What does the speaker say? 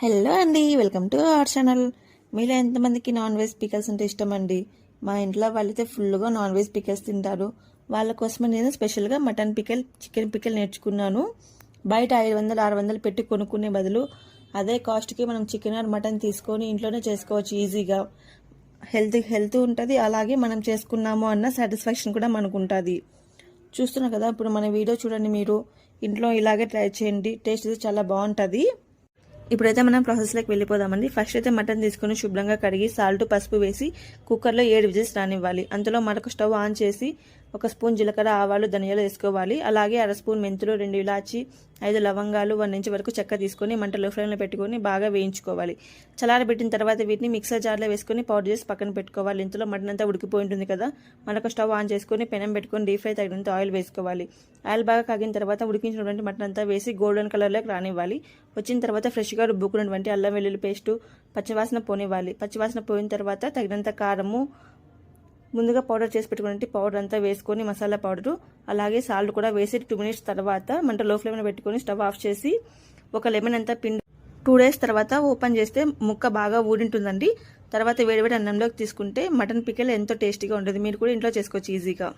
Hello అండి welcome to our channel. మీలో ఎంతమందికి నాన్ వెజ్ పికల్స్ అంటే ఇష్టం అండి మా ఇంట్లో వాళ్ళైతే ఫుల్గా నాన్ వెజ్ పికల్స్ తింటారు. వాళ్ళ కోసమే నేను స్పెషల్గా మటన్ పికల్ చికెన్ పికల్ నేర్చుకున్నాను. బయట ఐదు వందలు ఆరు వందలు పెట్టి కొనుక్కునే బదులు అదే కాస్ట్కి మనం చికెన్ ఆర్ మటన్ తీసుకొని ఇంట్లోనే చేసుకోవచ్చు ఈజీగా. హెల్త్ హెల్త్ ఉంటుంది అలాగే మనం చేసుకున్నాము అన్న సాటిస్ఫాక్షన్ కూడా మనకు ఉంటుంది చూస్తున్నారు కదా ఇప్పుడు మన వీడియో చూడండి మీరు. ఇంట్లో ఇలాగే ట్రై చేయండి టేస్ట్ అయితే చాలా బాగుంటుంది. ఇప్పుడైతే మనం ప్రాసెస్లోకి వెళ్ళిపోదామండి. ఫస్ట్ అయితే మటన్ తీసుకొని శుభ్రంగా కడిగి సాల్ట్ పసుపు వేసి కుక్కర్లో ఏడు విజిల్స్ రానివ్వాలి. అంతలో మరొక స్టవ్ ఆన్ చేసి ఒక స్పూన్ జీలకర్ర ఆవాలు ధనియాలు వేసుకోవాలి. అలాగే అర స్పూన్ మెంతులు రెండు ఇలాచి ఐదు లవంగాలు వన్ ఇంచ్ వరకు చెక్క తీసుకొని మంటలో ఫ్లేమ్లో పెట్టుకొని బాగా వేయించుకోవాలి. చలారబెట్టిన తర్వాత వీటిని మిక్సర్ జార్లో వేసుకొని పౌడర్ చేసి పక్కన పెట్టుకోవాలి. ఇంతలో మటన్ అంతా ఉడికిపోయి ఉంటుంది కదా. మనకు స్టవ్ ఆన్ చేసుకొని పెనం పెట్టుకొని డీప్ ఫ్రై తగినంత ఆయిల్ వేసుకోవాలి. ఆయిల్ బాగా కాగిన తర్వాత ఉడికించినటువంటి మటన్ అంతా వేసి గోల్డెన్ కలర్లోకి రానివ్వాలి. వచ్చిన తర్వాత ఫ్రెష్గా రుబ్బుకున్నటువంటి అల్లం వెల్లుల్లి పేస్టు పచ్చివాసన పోనివ్వాలి. పచ్చివాసన పోయిన తర్వాత తగినంత కారము ముందుగా పౌడర్ చేసి పెట్టుకున్నట్టు పౌడర్ అంతా వేసుకొని మసాలా పౌడరు అలాగే సాల్ట్ కూడా వేసి టూ మినిట్స్ తర్వాత మంట లో ఫ్లేమ్లో పెట్టుకొని స్టవ్ ఆఫ్ చేసి ఒక లెమన్ అంతా పిండి టూ డేస్ తర్వాత ఓపెన్ చేస్తే ముక్క బాగా ఊడింటుందండి. తర్వాత వేడివేడి అన్నంలోకి తీసుకుంటే మటన్ పికెల్ ఎంతో టేస్టీగా ఉంటుంది. మీరు కూడా ఇంట్లో చేసుకోవచ్చు ఈజీగా.